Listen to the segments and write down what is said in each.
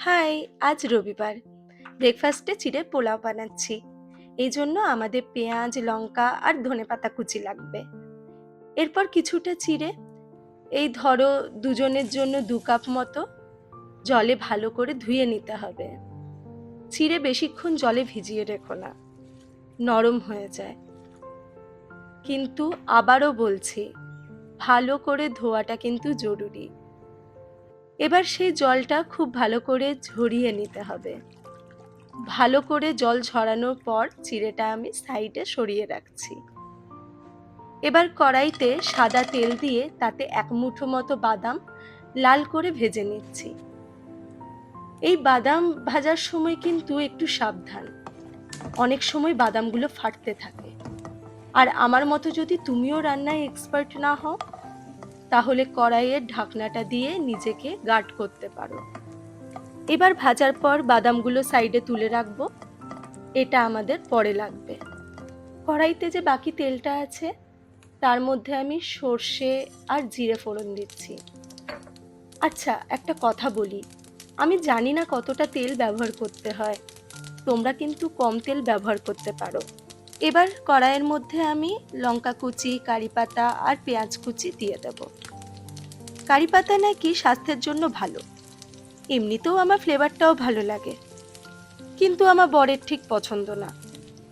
High, আজ রবিবার। ব্রেকফাস্টে চিড়ে পোলাও বানাচ্ছি। এই জন্য আমাদের পেঁয়াজ, লঙ্কা আর ধনেপাতা কুচি লাগবে। এরপর কিছুটা চিড়ে, এই ধরো দুজনের জন্য দু কাপ মতো জলে ভালো করে ধুয়ে নিতে হবে। চিড়ে বেশিক্ষণ জলে ভিজিয়ে রেখো না, নরম হয়ে যায়। কিন্তু আবারও বলছি, ভালো করে ধোয়াটা কিন্তু জরুরি। এবার সেই জলটা খুব ভালো করে ঝরিয়ে নিতে হবে। ভালো করে জল ঝরানোর পর চিড়েটা আমি সাইডে সরিয়ে রাখছি। এবার কড়াইতে সাদা তেল দিয়ে তাতে এক মুঠো মতো বাদাম লাল করে ভেজে নিচ্ছি। এই বাদাম ভাজার সময় কিন্তু একটু সাবধান। অনেক সময় বাদামগুলো ফাটতে থাকে। আর আমার মতো যদি তুমিও রান্নায় এক্সপার্ট না হও তাহলে কড়াইয়ের ঢাকনাটা দিয়ে নিজেকে গার্ড করতে পারো। এবার ভাজার পর বাদামগুলো সাইডে তুলে রাখব। এটা আমাদের পরে লাগবে। কড়াইতে যে বাকি তেলটা আছে, তার মধ্যে আমি সর্ষে আর জিরে ফোড়ন দিচ্ছি। আচ্ছা একটা কথা বলি। আমি জানি না কতটা তেল ব্যবহার করতে হয়। তোমরা কিন্তু কম তেল ব্যবহার করতে পারো। এবার কড়াইয়ের মধ্যে আমি লঙ্কা কুচি, কারি পাতা আর পেঁয়াজ কুচি দিয়ে দেব। কারি পাতা নাকি স্বাস্থ্যের জন্য ভালো। এমনিতেও আমার ফ্লেভারটাও ভালো লাগে। কিন্তু আমার বরের ঠিক পছন্দ না।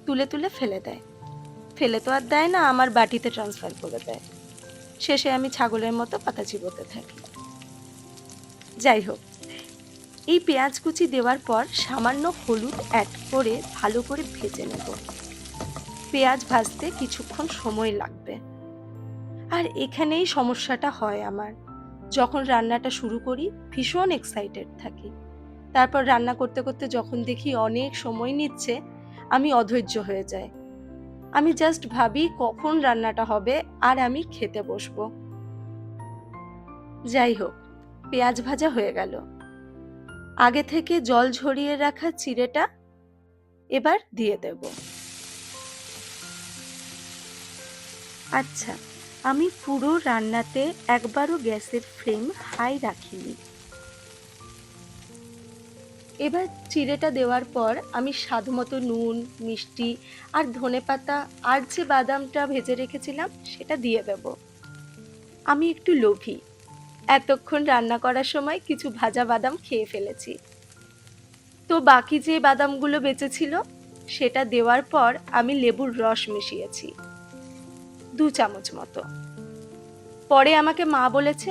তুলে তুলে ফেলে দেয়। ফেলে তো আর দেয় না, আমার বাটিতে ট্রান্সফার করে দেয়। শেষে আমি ছাগলের মতো পাতা চিবোতে থাকি। যাই হোক, এই পেঁয়াজ কুচি দেওয়ার পর সামান্য হলুদ অ্যাড করে ভালো করে ভেজে নেব। পেঁয়াজ ভাজতে কিছুক্ষণ সময় লাগবে। আর এখানেই সমস্যাটা হয় আমার। যখন রান্নাটা শুরু করি, ভীষণ এক্সাইটেড থাকি। তারপর রান্না করতে করতে যখন দেখি অনেক সময় নিচ্ছে, আমি অধৈর্য হয়ে যাই। আমি জাস্ট ভাবি কখন রান্নাটা হবে আর আমি খেতে বসবো। যাই হোক, পেঁয়াজ ভাজা হয়ে গেল। আগে থেকে জল ঝরিয়ে রাখা চিড়েটা এবার দিয়ে দেব। আচ্ছা আমি পুরো রান্নাতে একবারও গ্যাসের ফ্লেম হাই রাখিনি। এবার চিড়েটা দেওয়ার পর আমি স্বাদ মতো নুন, মিষ্টি আর ধনেপাতা আর যে বাদামটা ভেজে রেখেছিলাম সেটা দিয়ে দেব। আমি একটু লোভী। এতক্ষণ রান্না করার সময় কিছু ভাজা বাদাম খেয়ে ফেলেছি। তো বাকি যে বাদামগুলো বেঁচেছিল, সেটা দেওয়ার পর আমি লেবুর রস মিশিয়েছি। দু চামচ মতো। পরে আমাকে মা বলেছে,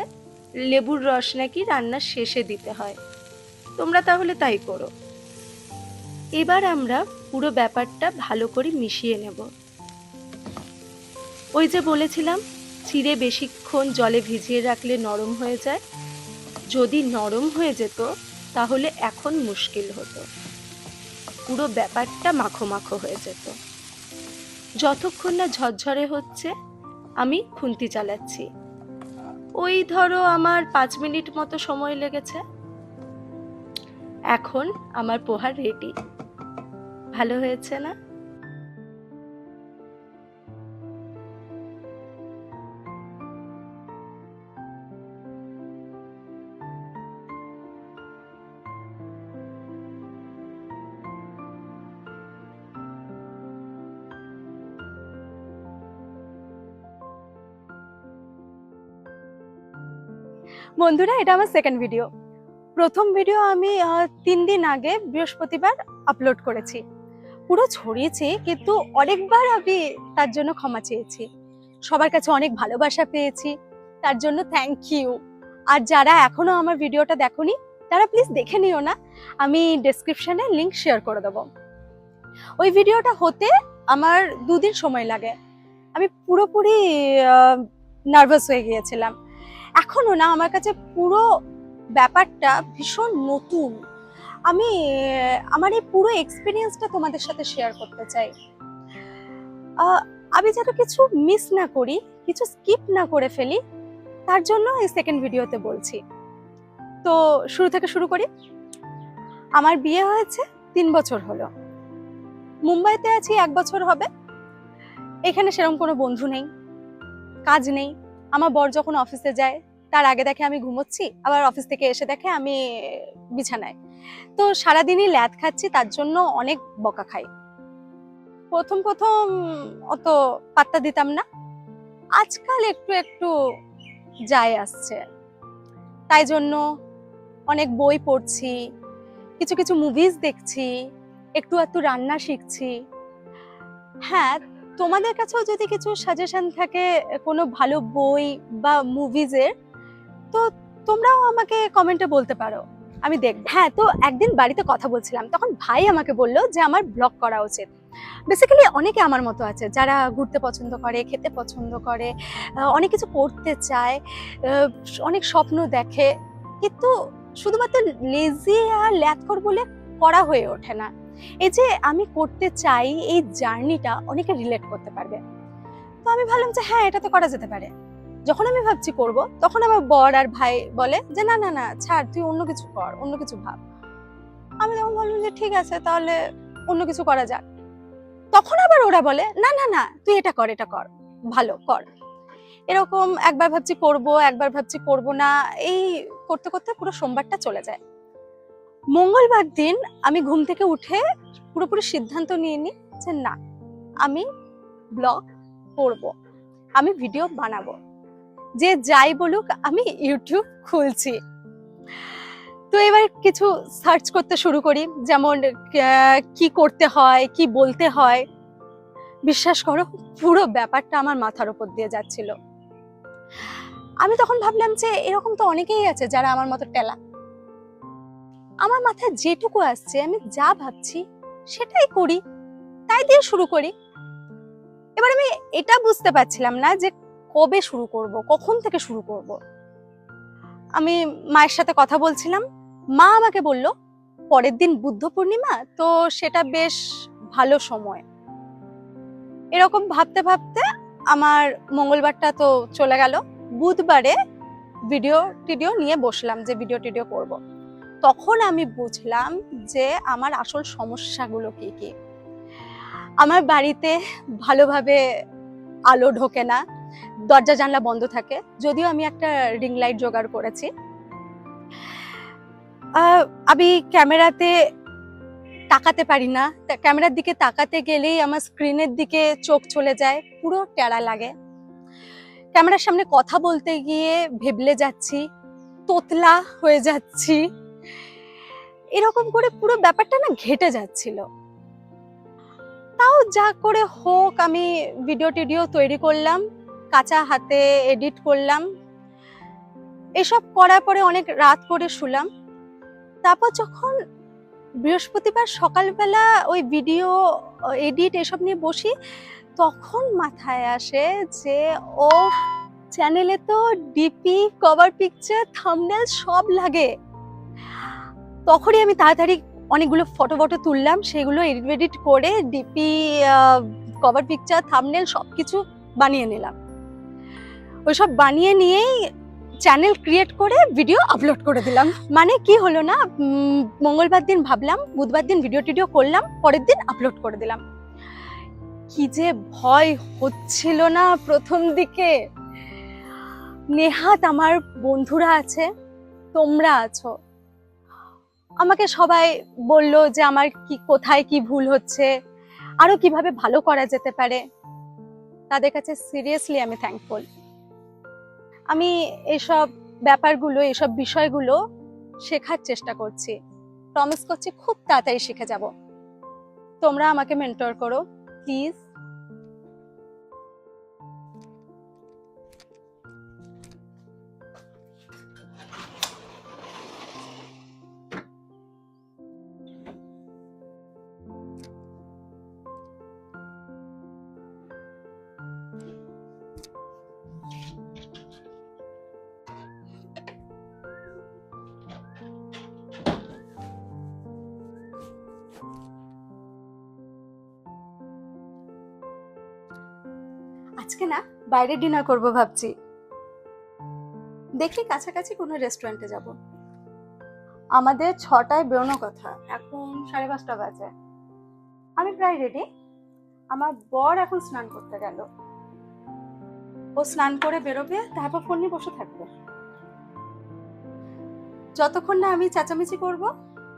লেবুর রস নাকি রান্নার শেষে দিতে হয়। তোমরা তাহলে তাই করো। এবার আমরা পুরো ব্যাপারটা ভালো করে মিশিয়ে নেব। ওই যে বলেছিলাম, চিড়ে বেশিক্ষণ জলে ভিজিয়ে রাখলে নরম হয়ে যায়। যদি নরম হয়ে যেত, তাহলে এখন মুশকিল হতো। পুরো ব্যাপারটা মাখো মাখো হয়ে যেত। যতক্ষণ না ঝরঝরে হচ্ছে, আমি খুন্তি চালাচ্ছি। ওই ধরো আমার পাঁচ মিনিট মতো সময় লেগেছে। এখন আমার পোহা রেডি ভালো হয়েছে না? বন্ধুরা, এটা আমার সেকেন্ড ভিডিও প্রথম ভিডিও আমি তিন দিন আগে বৃহস্পতিবার আপলোড করেছি। পুরো ছড়িয়েছি, কিন্তু অনেকবার আমি তার জন্য ক্ষমা চেয়েছি। সবার কাছে অনেক ভালোবাসা পেয়েছি। তার জন্য থ্যাংক ইউ আর যারা এখনও আমার ভিডিওটা দেখোনি, তারা প্লিজ দেখে নিও না। আমি ডেসক্রিপশনে লিঙ্ক শেয়ার করে দেবো। ওই ভিডিওটা হতে আমার দুদিন সময় লাগে। আমি পুরোপুরি নার্ভাস হয়ে গিয়েছিলাম। এখনও না, আমার কাছে পুরো ব্যাপারটা ভীষণ নতুন। আমি, আমার এই পুরো এক্সপিরিয়েন্সটা তোমাদের সাথে শেয়ার করতে চাই। আমি যেন কিছু মিস না করি, কিছু স্কিপ না করে ফেলি, তার জন্য এই সেকেন্ড ভিডিওতে বলছি। তো শুরু থেকে শুরু করি। আমার বিয়ে হয়েছে তিন বছর হলো। মুম্বাইতে আছি, এক বছর হবে। এখানে সেরকম কোনো বন্ধু নেই, কাজ নেই। আমার বর যখন অফিসে যায়, তার আগে দেখে আমি ঘুমোচ্ছি, আবার অফিস থেকে এসে দেখে আমি বিছানায়। তো সারাদিনই ল্যাদ খাচ্ছি, তার জন্য অনেক বকা খাই। প্রথম প্রথম অত পাত্তা দিতাম না। আজকাল একটু একটু যায় আসছে। তাই জন্য অনেক বই পড়ছি, কিছু কিছু মুভিজ দেখছি, একটু একটু রান্না শিখছি। হ্যাঁ তোমাদের কাছেও যদি কিছু সাজেশন থাকে, কোনো ভালো বই বা মুভিজের তো তোমরাও আমাকে কমেন্টে বলতে পারো। আমি দেখ হ্যাঁ তো একদিন বাড়িতে কথা বলছিলাম, তখন ভাই আমাকে বলল যে আমার ব্লগ করা উচিত। বেসিক্যালি অনেকে আমার মতো আছে, যারা ঘুরতে পছন্দ করে, খেতে পছন্দ করে অনেক কিছু করতে চায় অনেক স্বপ্ন দেখে, কিন্তু শুধুমাত্র লেজি আর ল্যাথকর বলে করা হয়ে ওঠে না। এই যে আমি করতে চাই, এই জার্নিটা অনেকে রিলেট করতে পারবে। তো আমি ভাবলাম যে হ্যাঁ এটা তো করা যেতে পারে। যখন আমি ভাবছি করব, তখন আমার বর আর ভাই বলে যে, না না না, ছাড়, তুই অন্য কিছু কর, অন্য কিছু ভাব। আমি তখন বললাম যে, ঠিক আছে, তাহলে অন্য কিছু করা যাক। তখন আবার ওরা বলে, না না না, তুই এটা কর এটা কর, ভালো, কর। এরকম একবার ভাবছি করব, একবার ভাবছি করব না, এই করতে করতে পুরো সোমবারটা চলে যায়। মঙ্গলবার দিন আমি ঘুম থেকে উঠে পুরোপুরি সিদ্ধান্ত নিয়ে নিই যে না, আমি ব্লগ করব, আমি ভিডিও বানাবো। যে যাই বলুক, আমি ইউটিউব খুলছি। তো এবার কিছু সার্চ করতে শুরু করি, যেমন কি করতে হয়, কি বলতে হয়। বিশ্বাস করো, পুরো ব্যাপারটা আমার মাথার উপর দিয়ে যাচ্ছিল। আমি তখন ভাবলাম যে এরকম তো অনেকেই আছে যারা আমার মতো টেলা আমার মাথায় যেটুকু আসছে, আমি যা ভাবছি সেটাই করি। তাই দিয়ে শুরু করি। এবার আমি এটা বুঝতে পারছিলাম না যে কবে শুরু করব, কখন থেকে শুরু করব। আমি মায়ের সাথে কথা বলছিলাম। মা আমাকে বলল, পরের দিন বুদ্ধ পূর্ণিমা, তো সেটা বেশ ভালো সময়। এরকম ভাবতে ভাবতে আমার মঙ্গলবারটা তো চলে গেল। বুধবারে ভিডিও টিডিও নিয়ে বসলাম যে ভিডিও টিডিও করব। তখন আমি বুঝলাম যে আমার আসল সমস্যাগুলো কি কি। আমার বাড়িতে ভালোভাবে আলো ঢোকে না, দরজা, জানলা বন্ধ থাকে, যদিও আমি একটা রিং লাইট জোগাড় করেছি। আমি ক্যামেরাতে তাকাতে পারি না ক্যামেরার দিকে তাকাতে গেলেই আমার স্ক্রিনের দিকে চোখ চলে যায়, পুরো টেরা লাগে। ক্যামেরার সামনে কথা বলতে গিয়ে ভেবলে যাচ্ছি, তোতলা হয়ে যাচ্ছি। এরকম করে পুরো ব্যাপারটা না ঘেটে যাচ্ছিল। তাও যা করে হোক, আমি ভিডিও টিডিও তৈরি করলাম, কাঁচা হাতে এডিট করলাম। এসব করার পরে অনেক রাত করে শুলাম। তারপর যখন বৃহস্পতিবার সকালবেলা ওই ভিডিও এডিট এসব নিয়ে বসি, তখন মাথায় আসে যে ও চ্যানেলে তো ডিপি কভার পিকচার থাম্বনেল সব লাগে। তখনই আমি তাড়াতাড়ি অনেকগুলো ফটো ফটো তুললাম, সেগুলো এডিট এডিট করে ডিপি কভার পিকচার থাম্বনেল সব কিছু বানিয়ে নিলাম। ওইসব বানিয়ে নিয়েই চ্যানেল ক্রিয়েট করে ভিডিও আপলোড করে দিলাম। মানে কি হলো না মঙ্গলবার দিন ভাবলাম, বুধবার দিন ভিডিও টিডিও করলাম, পরের দিন আপলোড করে দিলাম। কি যে ভয় হচ্ছিল না প্রথম দিকে। নেহাত আমার বন্ধুরা আছে, তোমরা আছো। আমাকে সবাই বলল যে আমার কি, কোথায় কি ভুল হচ্ছে, আরও কীভাবে ভালো করা যেতে পারে। তাদের কাছে সিরিয়াসলি আমি থ্যাঙ্কফুল আমি এসব ব্যাপারগুলো, এসব বিষয়গুলো শেখার চেষ্টা করছি। প্রমিস করছি খুব তাড়াতাড়ি শিখে যাব। তোমরা আমাকে মেন্টর করো প্লিজ আজকে না বাইরে ডিনার করব ভাবছি। দেখি কাছাকাছি কোনো রেস্টুরেন্টে যাব। আমাদের ছটায় বেরোনো কথা, এখন সাড়ে পাঁচটা বাজে। আমি প্রায় রেডি আমার বর এখন স্নান করতে গেল। ও স্নান করে বেরোবে, তারপর ফোন নিয়ে বসে থাকবে। যতক্ষণ না আমি চেঁচামেচি করব,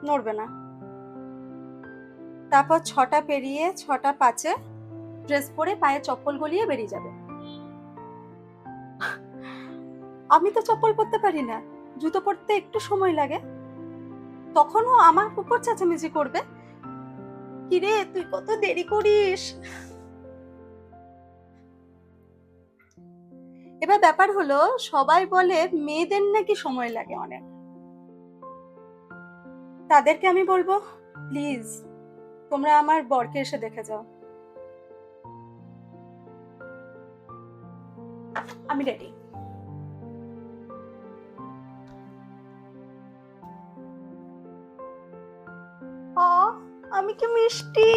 নড়বে না। তারপর ছটা পেরিয়ে ছটা পাঁচে ড্রেস পরে পায়ে চপ্পল গলিয়ে বেরিয়ে যাবে। আমি তো চপ্পল পরতে পারি না, জুতো পরতে একটু সময় লাগে। তখনও আমার উপর চেঁচামেচি করবে। কিরে, তুই কত দেরি করিস? এবার ব্যাপার হলো, সবাই বলে মেয়েদের নাকি সময় লাগে অনেক। তাদেরকে আমি বলব, প্লিজ, তোমরা আমার বরকে এসে দেখে যাও। আমি রেডি আমি কি মিষ্টি?